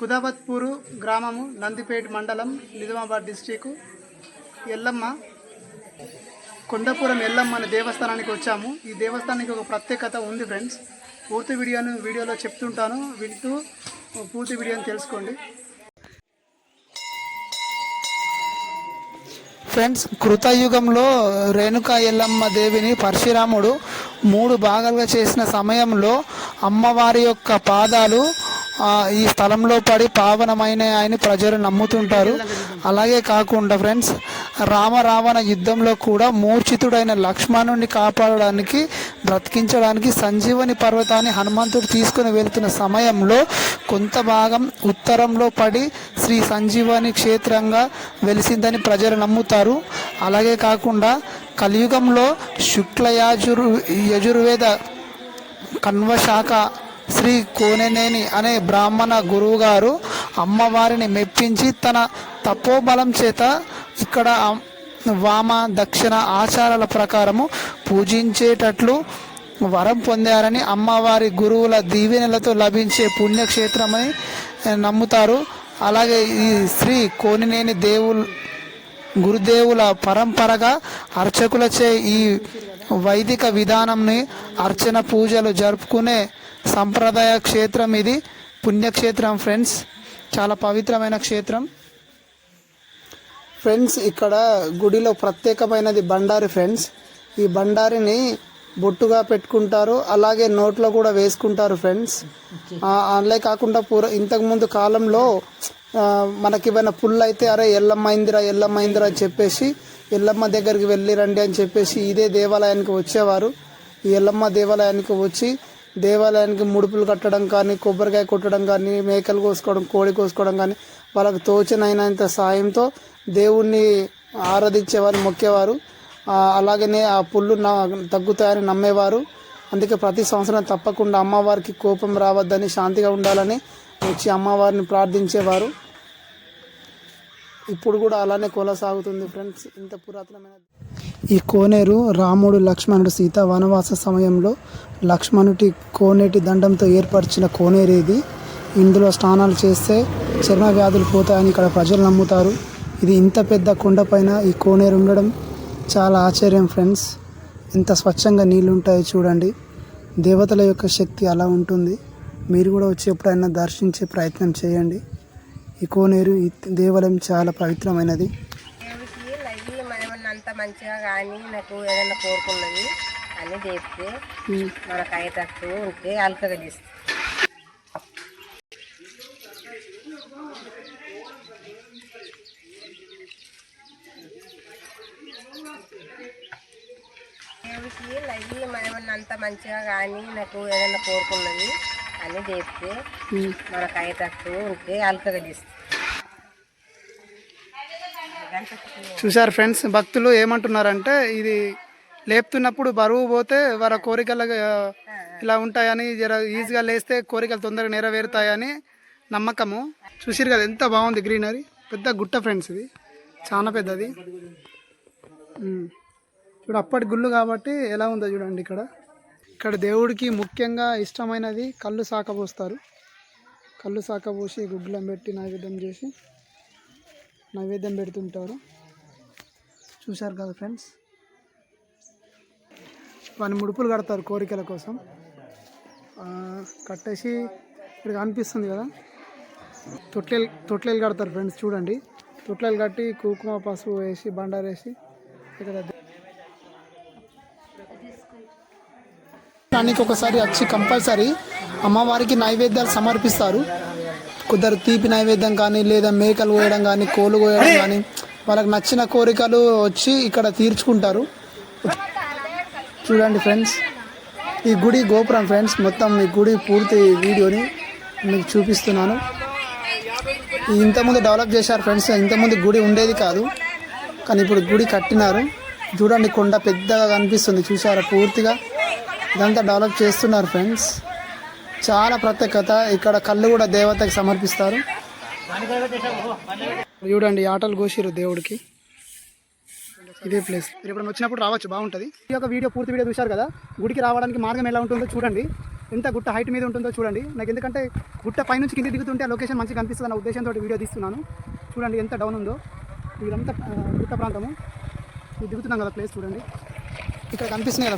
కుదాబత్పూరు గ్రామము నందిపేట మండలం నిజామాబాద్ డిస్టిక్ ఎల్లమ్మ కొండపురం ఎల్లమ్మ అనే దేవస్థానానికి వచ్చాము. ఈ దేవస్థానానికి ఒక ప్రత్యేకత ఉంది ఫ్రెండ్స్. పూర్తి వీడియోను వీడియోలో చెప్తుంటాను. వింటూ పూర్తి వీడియోని తెలుసుకోండి. ఫ్రెండ్స్ కృతయుగంలో రేణుకా ఎల్లమ్మ దేవిని పరశురాముడు మూడు భాగాలుగా చేసిన సమయంలో అమ్మవారి యొక్క పాదాలు ఈ స్థలంలో పడి పావనమైన ఆయన ప్రజలు నమ్ముతుంటారు. అలాగే కాకుండా ఫ్రెండ్స్ రామ రావణ యుద్ధంలో కూడా మూర్ఛితుడైన లక్ష్మణుని కాపాడడానికి బ్రతికించడానికి సంజీవని పర్వతాన్ని హనుమంతుడు తీసుకుని వెళ్తున్న సమయంలో కొంత భాగం ఉత్తరంలో పడి శ్రీ సంజీవని క్షేత్రంగా వెలిసిందని ప్రజలు నమ్ముతారు. అలాగే కాకుండా కలియుగంలో శుక్ల యాజుర్ యజుర్వేద కన్వశాఖ శ్రీ కోనెనేని అనే బ్రాహ్మణ గురువు గారు అమ్మవారిని మెప్పించి తన తపోబలం చేత ఇక్కడ వామ దక్షిణ ఆచారాల ప్రకారము పూజించేటట్లు వరం పొందారని అమ్మవారి గురువుల దీవెనలతో లభించే పుణ్యక్షేత్రమని నమ్ముతారు. అలాగే ఈ శ్రీ కోనినేని దేవుల్ గురుదేవుల పరంపరగా అర్చకులచే ఈ వైదిక విధానంని అర్చన పూజలు జరుపుకునే సంప్రదాయ క్షేత్రం ఇది. పుణ్యక్షేత్రం ఫ్రెండ్స్. చాలా పవిత్రమైన క్షేత్రం. ఫ్రెండ్స్ ఇక్కడ గుడిలో ప్రత్యేకమైనది బండారి ఫ్రెండ్స్. ఈ బండారిని బొట్టుగా పెట్టుకుంటారు. అలాగే నోట్లో కూడా వేసుకుంటారు ఫ్రెండ్స్. ఆ, అలాగే కాకుండా పూర ఇంతకుముందు కాలంలో మనకి ఏమైనా పుల్లు అయితే అరే ఎల్లమ్మ ఇందిరా ఎల్లమ్మ ఇందిరా అని చెప్పేసి ఎల్లమ్మ దగ్గరికి వెళ్ళి రండి అని చెప్పేసి ఇదే దేవాలయానికి వచ్చేవారు. ఈ ఎల్లమ్మ దేవాలయానికి వచ్చి దేవాలయానికి ముడుపులు కట్టడం కానీ కొబ్బరికాయ కొట్టడం కానీ మేకలు కోసుకోవడం కోడి కోసుకోవడం కానీ వాళ్ళకు తోచినైనంత సాయంతో దేవుణ్ణి ఆరాధించేవారు మొక్కేవారు. అలాగనే ఆ పుల్లు నా తగ్గుతాయని నమ్మేవారు. అందుకే ప్రతి సంవత్సరం తప్పకుండా అమ్మవారికి కోపం రావద్దని శాంతిగా ఉండాలని వచ్చి అమ్మవారిని ప్రార్థించేవారు. ఇప్పుడు కూడా అలానే కొనసాగుతుంది ఫ్రెండ్స్. ఇంత పురాతనమైన ఈ కోనేరు రాముడు లక్ష్మణుడు సీత వనవాస సమయంలో లక్ష్మణుడి కోనేటి దండంతో ఏర్పరిచిన కోనేరు ఇది. ఇందులో స్నానాలు చేస్తే చర్మ వ్యాధులు పోతాయని ఇక్కడ ప్రజలు నమ్ముతారు. ఇది ఇంత పెద్ద కొండపైన ఈ కోనేరు ఉండడం చాలా ఆశ్చర్యం ఫ్రెండ్స్. ఎంత స్వచ్ఛంగా నీళ్ళు ఉంటాయో చూడండి. దేవతల యొక్క శక్తి అలా ఉంటుంది. మీరు కూడా వచ్చి ఎప్పుడైనా దర్శించే ప్రయత్నం చేయండి. ఈ కోనేరు ఈ దేవాలయం చాలా పవిత్రమైనది. మంచిగా కానీ నాకు ఏదైనా కోరుకున్నది అని చెప్తే మనకు అయ్యేటట్టు ఉంటే అలకగా చేస్తే దేవుడికి అంత మంచిగా కానీ నాకు ఏదైనా కోరుకున్నది అని చెప్తే మనకు అయ్యేటట్టు ఉంటే అలకగా చూశారు ఫ్రెండ్స్ భక్తులు ఏమంటున్నారంటే ఇది లేపుతున్నప్పుడు బరువు పోతే వారి కోరికలు ఇలా ఉంటాయని జర ఈజీగా లేస్తే కోరికలు తొందరగా నెరవేరుతాయని నమ్మకము. చూసిరు కదా ఎంత బాగుంది గ్రీనరీ. పెద్ద గుట్ట ఫ్రెండ్స్ ఇది. చాలా పెద్దది. ఇప్పుడు అప్పటి గుళ్ళు కాబట్టి ఎలా ఉందో చూడండి ఇక్కడ. ఇక్కడ దేవుడికి ముఖ్యంగా ఇష్టమైనది కళ్ళు సాకబోస్తారు కళ్ళు సాకబోసి గుగ్గులం పెట్టి నైవేద్యం చేసి నైవేద్యం పెడుతుంటారు. చూశారు కదా ఫ్రెండ్స్? వాని ముడుపులు కడతారు కోరికల కోసం. కట్టేసి ఇక్కడ కనిపిస్తుంది కదా? తొట్లేలు తొట్లేలు కడతారు ఫ్రెండ్స్ చూడండి. తొట్లేలు కట్టి కుంకుమ పసుపు వేసి బండారు వేసి ఇక్కడ దానికి ఒకసారి వచ్చి కంపల్సరీ అమ్మవారికి నైవేద్యాలు సమర్పిస్తారు. కుదరు తీపి నైవేద్యం కానీ లేదా మేకలు కోయడం కానీ కోళ్ళు కోయడం కానీ వాళ్ళకి నచ్చిన కోరికలు వచ్చి ఇక్కడ తీర్చుకుంటారు. చూడండి ఫ్రెండ్స్ ఈ గుడి గోపురం ఫ్రెండ్స్ మొత్తం ఈ గుడి పూర్తి వీడియోని మీకు చూపిస్తున్నాను. ఇంతకుముందు డెవలప్ చేశారు ఫ్రెండ్స్ ఇంతకుముందు గుడి ఉండేది కాదు కానీ ఇప్పుడు గుడి కట్టినారు. చూడండి కొండ పెద్దగా కనిపిస్తుంది చూసారా పూర్తిగా ఇదంతా డెవలప్ చేస్తున్నారు ఫ్రెండ్స్. చాలా ప్రత్యేకత. ఇక్కడ కళ్ళు కూడా దేవతకి సమర్పిస్తారు. చూడండి ఆటలు కోసిరు దేవుడికి. ఇదే ప్లేస్ మీరు ఇప్పుడు వచ్చినప్పుడు రావచ్చు బాగుంటుంది. ఈ యొక్క వీడియో పూర్తి వీడియో చూశారు కదా? గుడికి రావడానికి మార్గం ఎలా ఉంటుందో చూడండి. ఎంత గుట్ట హైట్ మీద ఉంటుందో చూడండి. నాకు ఎందుకంటే గుట్ట పైనుంచి కింద దిగుతుంటే లొకేషన్ మంచిగా కనిపిస్తుంది అన్న ఉద్దేశంతో వీడియో తీస్తున్నాను. చూడండి ఎంత డౌన్ ఉందో. ఇదంతా గుట్ట ప్రాంతము. ఇది దిగుతున్నాం కదా ప్లేస్ చూడండి. ఇక్కడ కనిపిస్తున్నాయి కదా